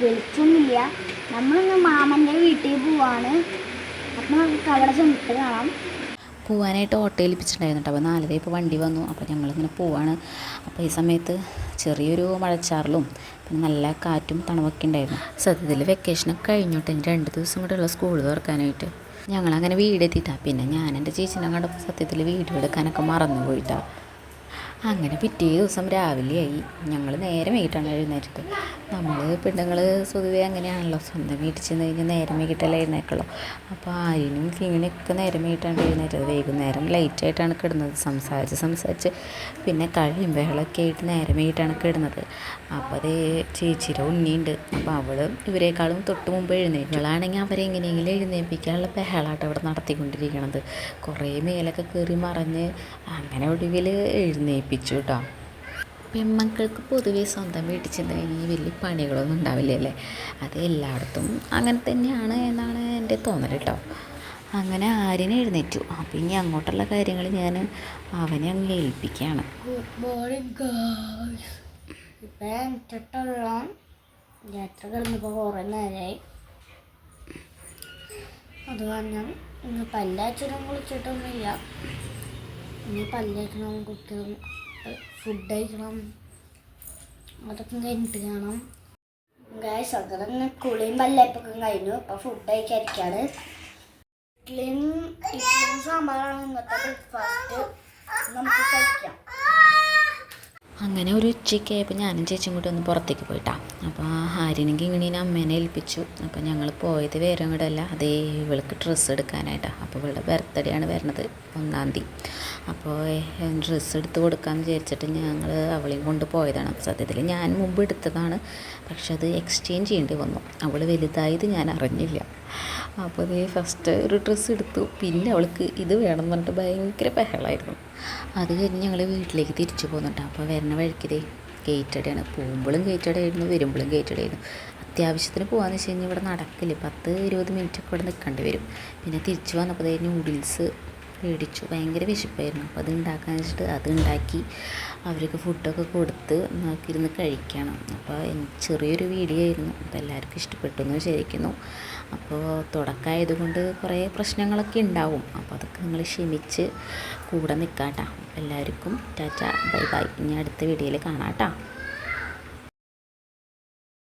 പോകുന്നില്ല നമ്മളിന്ന് മാമന്റെ വീട്ടിൽ പോവാണ്. അപ്പം നമുക്ക് അവിടെ ചെന്നിട്ട് കാണാം. പോവാനായിട്ട് ഓട്ടോ ഏൽപ്പിച്ചിട്ടുണ്ടായിരുന്നു കേട്ടോ. അപ്പോൾ നാലര ഇപ്പോൾ വണ്ടി വന്നു. അപ്പോൾ ഞങ്ങളിങ്ങനെ പോവാണ്. അപ്പോൾ ഈ സമയത്ത് ചെറിയൊരു മഴച്ചാറലും പിന്നെ നല്ല കാറ്റും തണുപ്പൊക്കെ ഉണ്ടായിരുന്നു. സത്യത്തിൽ വെക്കേഷനൊക്കെ കഴിഞ്ഞോട്ടെ രണ്ട് ദിവസം കൂടെ ഉള്ള സ്കൂൾ തുറക്കാനായിട്ട് ഞങ്ങളങ്ങനെ വീടെത്തിയിട്ടാണ് പിന്നെ ഞാൻ എന്റെ ചേച്ചിനെ കണ്ടപ്പോൾ സത്യത്തിൽ വീട് എടുക്കാനൊക്കെ മറന്നു പോയിട്ടാ അങ്ങനെ പിറ്റേ ദിവസം രാവിലെയായി. ഞങ്ങൾ നേരം വൈകിട്ടാണ് എഴുന്നേറ്റത്. നമ്മൾ പെണ്ണുങ്ങൾ പൊതുവേ അങ്ങനെയാണല്ലോ. സ്വന്തം വീട്ടിൽ ചെന്ന് കഴിഞ്ഞാൽ നേരം വൈകിട്ടല്ലേ എഴുന്നേക്കുള്ളൂ. അപ്പോൾ ആര്യനും കിങ്ങിനൊക്കെ നേരം വൈകിട്ടാണ് എഴുന്നേറ്റത്. വൈകുന്നേരം ലൈറ്റായിട്ടാണ് കിടന്നത്. സംസാരിച്ച് സംസാരിച്ച് പിന്നെ കഴിയും. ബഹളമൊക്കെ ആയിട്ട് നേരം വൈകിട്ടാണ് കിടന്നത്. അപ്പോൾ അതേ ചേച്ചിയുടെ ഉണ്ണിയുണ്ട്. അപ്പോൾ അവൾ ഇവരെക്കാളും തൊട്ട് മുമ്പ് എഴുന്നേറ്റുകളാണെങ്കിൽ അവരെങ്ങനെയെങ്കിലും എഴുന്നേൽപ്പിക്കാനുള്ള ബഹളമായിട്ട് അവിടെ നടത്തിക്കൊണ്ടിരിക്കണത്. കുറേ മേലൊക്കെ കയറി മറിഞ്ഞ് അങ്ങനെ ഒടുവിൽ എഴുന്നേൽപ്പിച്ചു കേട്ടോ പെൺമക്കൾക്ക് പൊതുവെ സ്വന്തം വീട്ടിൽ ചെന്ന് കഴിഞ്ഞാൽ വലിയ പണികളൊന്നും ഉണ്ടാവില്ലല്ലേ അത് എല്ലായിടത്തും അങ്ങനെ തന്നെയാണ് എന്നാണ് എന്റെ തോന്നൽ കേട്ടോ അങ്ങനെ ആര്യനെ എഴുന്നേറ്റു. അപ്പം ഇനി അങ്ങോട്ടുള്ള കാര്യങ്ങൾ ഞാൻ അവനെ അങ്ങ് ഏൽപ്പിക്കുകയാണ്. ഗുഡ് മോർണിംഗ് ഗായ്സ് ഇപ്പം എത്തിട്ടുള്ള യാത്ര കിടന്നിപ്പോൾ കുറേ നേരമായി അത് കാരണം ഇന്ന് പല്ലാച്ചനും കുളിച്ചിട്ടൊന്നുമില്ല. ഇനി പല്ലാച്ചനും കുട്ടികളും ഫുഡ് കഴിക്കണം അതൊക്കെ കഴിഞ്ഞിട്ട് കാണാം. ഗായ്സ് അങ്ങനെ കുളിയും പല്ലപ്പൊക്കെ കഴിഞ്ഞു. അപ്പൊ ഫുഡ് കഴിക്കാതിരിക്കാണ്. ഇഡ്ഡലിയും ഇഡ്ഡലിയും സാമ്പാറാണ് ഇന്നത്തെ ബ്രേക്ക്ഫാസ്റ്റ് നമുക്ക് കഴിക്കാം. അങ്ങനെ ഒരു ഉച്ചയ്ക്കായപ്പോൾ ഞാനും ചേച്ചിയും കൂടി ഒന്ന് പുറത്തേക്ക് പോയിട്ടാ. അപ്പോൾ ആ ഹാരിനെങ്കിൽ ഇങ്ങനെ അമ്മേനെ ഏൽപ്പിച്ചു. അപ്പോൾ ഞങ്ങൾ പോയത് വേറെ കൂടെ അല്ല അതേ ഇവൾക്ക് ഡ്രസ്സ് എടുക്കാനായിട്ടാണ് അപ്പോൾ ഇവളുടെ ബർത്ത്ഡേ ആണ് വരുന്നത് ഒന്നാം തീയതി. അപ്പോൾ ഡ്രസ്സ് എടുത്ത് കൊടുക്കാമെന്ന് വിചാരിച്ചിട്ട് ഞങ്ങൾ അവളെയും കൊണ്ട് പോയതാണ്. സത്യത്തിൽ ഞാൻ മുമ്പ് എടുത്തതാണ്. പക്ഷെ അത് എക്സ്ചേഞ്ച് ചെയ്യേണ്ടി വന്നു. അവൾ വലുതായത് ഞാൻ അറിഞ്ഞില്ല. അപ്പോൾ അതേ ഫസ്റ്റ് ഒരു ഡ്രസ്സ് എടുത്തു. പിന്നെ അവൾക്ക് ഇത് വേണം എന്ന് പറഞ്ഞിട്ട് ഭയങ്കര ബഹളമായിരുന്നു അത് കഴിഞ്ഞ് ഞങ്ങൾ വീട്ടിലേക്ക് തിരിച്ചു പോകുന്നുണ്ട് അപ്പോൾ വരുന്ന വഴിക്കിതേ കയറ്റടയാണ് പോകുമ്പോഴും കയറ്റടയായിരുന്നു വരുമ്പോഴും കയറ്റടയായിരുന്നു അത്യാവശ്യത്തിന് പോകാമെന്ന് വെച്ച് കഴിഞ്ഞാൽ ഇവിടെ നടക്കില്ല. പത്ത് ഇരുപത് മിനിറ്റ് ഒക്കെ ഇവിടെ നിൽക്കേണ്ടി വരും. പിന്നെ തിരിച്ചു വന്നപ്പോൾ നൂഡിൽസ് മേടിച്ചു. ഭയങ്കര വിശപ്പായിരുന്നു. അപ്പോൾ അത് ഉണ്ടാക്കാന്ന് വെച്ചിട്ട് അത് ഉണ്ടാക്കി അവർക്ക് ഫുഡൊക്കെ കൊടുത്ത് നോക്കിയിരുന്ന് കഴിക്കണം. അപ്പോൾ ചെറിയൊരു വീഡിയോ ആയിരുന്നു അപ്പോൾ എല്ലാവർക്കും ഇഷ്ടപ്പെട്ടു എന്ന് വിചാരിക്കുന്നു. അപ്പോൾ തുടക്കമായതുകൊണ്ട് കുറേ പ്രശ്നങ്ങളൊക്കെ ഉണ്ടാവും. അപ്പോൾ അതൊക്കെ നിങ്ങൾ ക്ഷമിച്ച് കൂടെ നിൽക്കാം കേട്ടോ എല്ലാവർക്കും ടാറ്റ ബൈ ബൈ. ഇനി അടുത്ത വീഡിയോയിൽ കാണാം കേട്ടോ.